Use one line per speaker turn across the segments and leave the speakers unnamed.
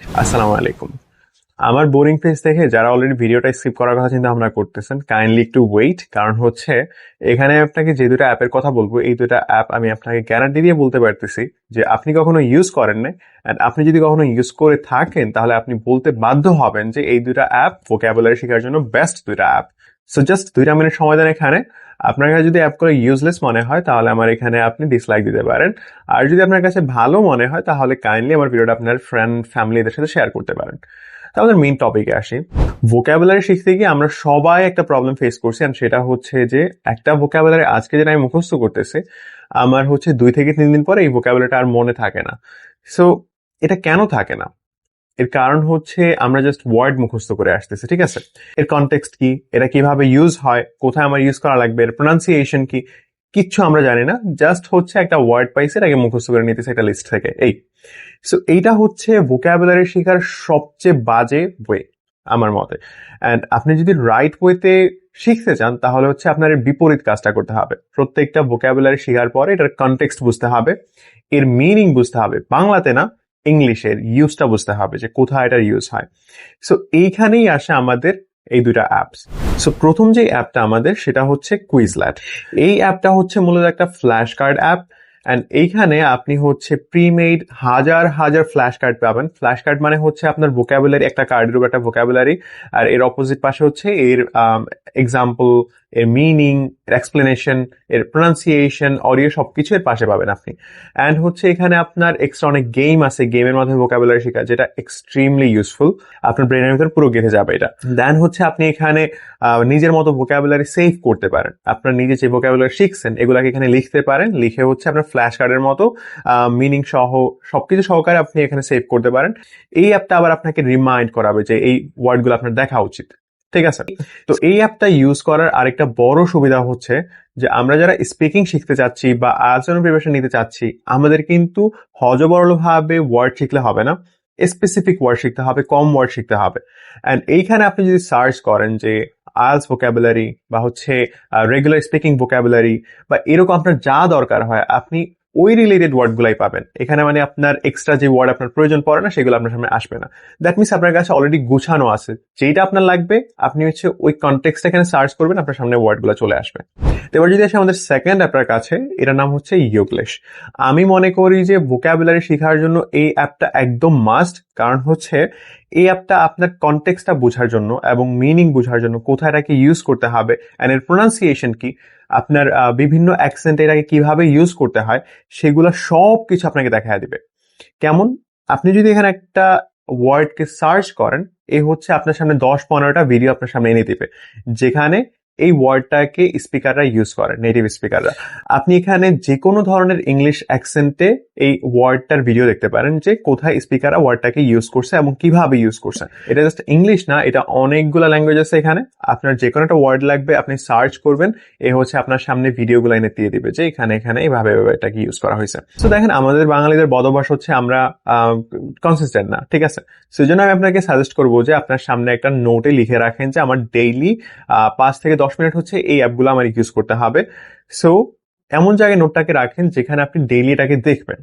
আসসালামু আলাইকুম। আমার বোরিং পেজ দেখে যারা অলরেডি ভিডিওটা স্কিপ করার কথা চিন্তা ভাবনা করতেছেন কাইন্ডলি একটু ওয়েট কারণ হচ্ছে এখানে আপনাকে যে দুটো অ্যাপের কথা বলব, এই দুটো অ্যাপ আমি আপনাকে গ্যারান্টি দিয়ে বলতে পারতেছি যে আপনি কখনো ইউজ করেন না অ্যান্ড আপনি যদি কখনো ইউজ করে থাকেন, তাহলে আপনি বলতে বাধ্য হবেন যে এই দুটা অ্যাপ ভোক্যাবুলারি শেখার জন্য বেস্ট দুটা অ্যাপ সো জাস্ট দুইটা মিনিট সময় দেন এখানে। আপনার কাছে যদি অ্যাপ করে ইউজলেস মনে হয়, তাহলে আমার এখানে আপনি ডিসলাইক দিতে পারেন। আর যদি আপনার কাছে ভালো মনে হয়, তাহলে কাইন্ডলি আমার ভিডিওটা আপনার ফ্রেন্ড ফ্যামিলিদের সাথে শেয়ার করতে পারেন। তাহলে মেইন টপিকে আসি। ভোক্যাবুলারি শিখতে গিয়ে আমরা সবাই একটা প্রবলেম ফেস করছি আর সেটা হচ্ছে যে, একটা ভোক্যাবুলারি আজকে যেটা আমি মুখস্থ করতেছি, আমার হচ্ছে দুই থেকে তিন দিন পরে এই ভোক্যাবুলারিটা আর মনে থাকে না। সো এটা কেন থাকে না? এর কারণ হচ্ছে আমরা জাস্ট ওয়ার্ড মুখস্থ করে আসতেছি, ঠিক আছে? এর কনটেক্সট কি? এটা কীভাবে ইউজ হয়? কোথায় আমার ইউজ করা লাগবে? এর প্রোনাউন্সিয়েশন কি? কিচ্ছু আমরা জানি না। জাস্ট হচ্ছে একটা ওয়ার্ড পাইছে এটাকে মুখস্থ করে নিতেছে একটা লিস্ট থেকে। এই। সো এইটা হচ্ছে ভোক্যাবুলারি শেখার সবচেয়ে বাজে ওয়ে আমার মতে। অ্যান্ড আপনি যদি রাইট ওয়েতে শিখতে চান, তাহলে হচ্ছে আপনার বিপরীত কাজটা করতে হবে। প্রত্যেকটা ভোক্যাবুলারি শেখার পরে এটার কনটেক্সট বুঝতে হবে। এর মিনিং বুঝতে হবে। বাংলাতে না ইংলিশের ইউজটা বুঝতে হবে যে কোথায় এটার ইউজ হয়। সো এইখানেই আসে আমাদের এই দুটা অ্যাপস সো প্রথম যে অ্যাপটা আমাদের সেটা হচ্ছে কুইজল্যাট এই অ্যাপটা হচ্ছে মূলত একটা ফ্ল্যাশ কার্ড অ্যাপ অ্যান্ড এইখানে আপনি হচ্ছে প্রিমেড হাজার হাজার ফ্ল্যাশ কার্ড পাবেন। ফ্ল্যাশ কার্ড মানে হচ্ছে আপনার ভোক্যাবুলারি একটা কার্ডের উপর একটা ভোক্যাবুলারি আর এর অপোজিট পাশে হচ্ছে এর এক্সাম্পল এর মিনিং এর এক্সপ্লেনেশন এর প্রোনাউন্সিয়েশন অডিও সবকিছু এর পাশে পাবেন আপনি। অ্যান্ড হচ্ছে এখানে আপনার এক্সট্রা অনেক গেম আছে গেমের মাধ্যমে ভোকাবুলারি শেখা, যেটা এক্সট্রিমলি ইউজফুল আপনার ব্রেনের ভিতর পুরো গেঁথে যাবে এটা। দেন হচ্ছে আপনি এখানে নিজের মতো ভোকাবুলারি সেভ করতে পারেন। আপনার নিজে যে ভোকাবুলারি শিখছেন, এগুলাকে এখানে লিখতে পারেন। লিখে হচ্ছে আপনার ফ্ল্যাশ কার্ডের মতো মিনিং সহ, সবকিছু সহকারে আপনি এখানে সেভ করতে পারেন। এই অ্যাপটা আবার আপনাকে রিমাইন্ড করাবে যে এই ওয়ার্ডগুলো আপনার দেখা উচিত। ঠিক আছে? তো এই অ্যাপটা ইউজ করার আরেকটা বড় সুবিধা হচ্ছে যে আমরা যারা স্পিকিং শিখতে চাচ্ছি বা আলোচনা প্রিপারেশন নিতে চাচ্ছি, আমাদের কিন্তু হজবরল ভাবে ওয়ার্ড শিখলে হবে না। স্পেসিফিক ওয়ার্ড শিখতে হবে, কম ওয়ার্ড শিখতে হবে। অ্যান্ড এইখানে আপনি যদি সার্চ করেন যে আইলস ভোক্যাবুলারি বা হচ্ছে রেগুলার স্পিকিং ভোক্যাবুলারি বা এরকম আপনার যা দরকার হয়, আপনি ওই রিলেটেড ওয়ার্ডগুলাই পাবেন। এখানে মানে আপনার এক্সট্রা যে ওয়ার্ড আপনার প্রয়োজন পড়ে না, সেগুলো আপনার সামনে আসবে না। দ্যাট মিনস আপনার কাছে অলরেডি গুছানো আছে। যেটা আপনার লাগবে, আপনি হচ্ছে ওই কন্টেক্সট এখানে সার্চ করবেন, আপনার সামনে ওয়ার্ডগুলো চলে আসবে। এবার যদি আসে আমাদের সেকেন্ড অ্যাপটার কাছে, এটার নাম হচ্ছে ইয়োগলেশ আমি মনে করি যে ভোক্যাবুলারি শেখার জন্য এই অ্যাপটা একদম মাস্ট কারণ হচ্ছে এই অ্যাপটা আপনার কনটেক্সটটা বোঝার জন্য এবং মিনিং বোঝার জন্য কোথায় এটাকে ইউজ করতে হবে অ্যান্ড এর প্রোনাউন্সিয়েশন কি, আপনার বিভিন্ন অ্যাকসেন্ট এটাকে কীভাবে ইউজ করতে হয়, সেগুলো সব কিছু আপনাকে দেখা দিবে। কেমন? আপনি যদি এখানে একটা ওয়ার্ডকে সার্চ করেন এই হচ্ছে আপনার সামনে দশ পনেরোটা ভিডিও আপনার সামনে এনে দিবে, যেখানে এই ওয়ার্ডটাকে স্পিকাররা ইউজ করে নেটিভ স্পিকাররা আপনি এখানে যে কোনো ধরনের ইংলিশ অ্যাকসেন্টে এই ওয়ার্ডটার ভিডিও দেখতে পারেন যে কোথায় স্পিকাররা ওয়ার্ডটাকে ইউজ করছে এবং কীভাবে ইউজ করছে। এটা জাস্ট ইংলিশ না, এটা অনেকগুলো ল্যাঙ্গুয়েজ আছে এখানে। আপনার যে কোনো একটা ওয়ার্ড লাগবে, আপনি সার্চ করবেন, এ হচ্ছে আপনার সামনে ভিডিওগুলো এনে দিয়ে দিবে যে এখানে এখানে এইভাবে এটাকে ইউজ করা হয়েছে। তো দেখেন, আমাদের বাঙালিদের বদবাস হচ্ছে আমরা কনসিস্টেন্ট না, ঠিক আছে? সেই জন্য আমি আপনাকে সাজেস্ট করব যে আপনার সামনে একটা নোটে লিখে রাখেন যে আমার ডেইলি পাঁচ থেকে দশ মিনিট হচ্ছে এই অ্যাপগুলো আমার ইউজ করতে হবে। সো এমন জায়গায় নোটটাকে রাখেন যেখানে আপনি ডেইলি এটাকে দেখবেন।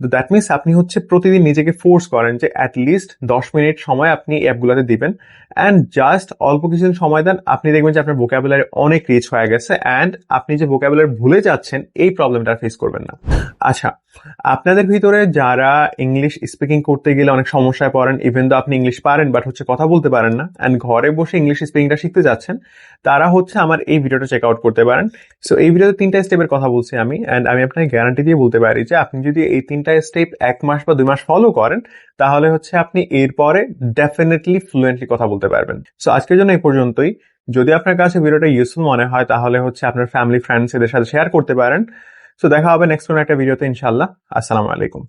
দ্যাট মিনস আপনি হচ্ছে প্রতিদিন নিজেকে ফোর্স করেন যে অ্যাটলিস্ট দশ মিনিট সময় আপনি অ্যাপগুলোতে দিবেন। অ্যান্ড জাস্ট অল্প কিছুদিন সময় দেন, আপনি দেখবেন যে আপনার ভোকাবুলারি অনেক রিচ হয়ে গেছে অ্যান্ড আপনি যে ভোকাবুলারি ভুলে যাচ্ছেন, এই প্রবলেমটা ফেস করবেন না। আচ্ছা আপনাদের ভিতরে যারা ইংলিশ স্পিকিং করতে গেলে অনেক সমস্যায় পড়েন ইভেন তো আপনি ইংলিশ পারেন বাট হচ্ছে কথা বলতে পারেন না অ্যান্ড ঘরে বসে ইংলিশ স্পিকিংটা শিখতে যাচ্ছেন, তারা হচ্ছে আমার এই ভিডিওটা চেক আউট করতে পারেন। সো এই ভিডিওতে তিনটা স্টেপের কথা বলছি আমি অ্যান্ড আমি আপনাকে গ্যারান্টি দিয়ে বলতে পারি যে আপনি যদি এই তিনটা স্টেপ এক মাস বা দুই মাস ফলো করেন, তাহলে হচ্ছে আপনি এরপরে ডেফিনেটলি ফ্লুয়েন্টলি কথা বলতে পারবেন। সো আজকের জন্য এই পর্যন্তই। যদি আপনার কাছে ভিডিওটা ইউজফুল মনে হয়, তাহলে হচ্ছে আপনার ফ্যামিলি ফ্রেন্ডস এদের সাথে শেয়ার করতে পারেন। সো দেখা হবে নেক্সট কোনো একটা ভিডিওতে ইনশাল্লাহ আসসালামু আলাইকুম।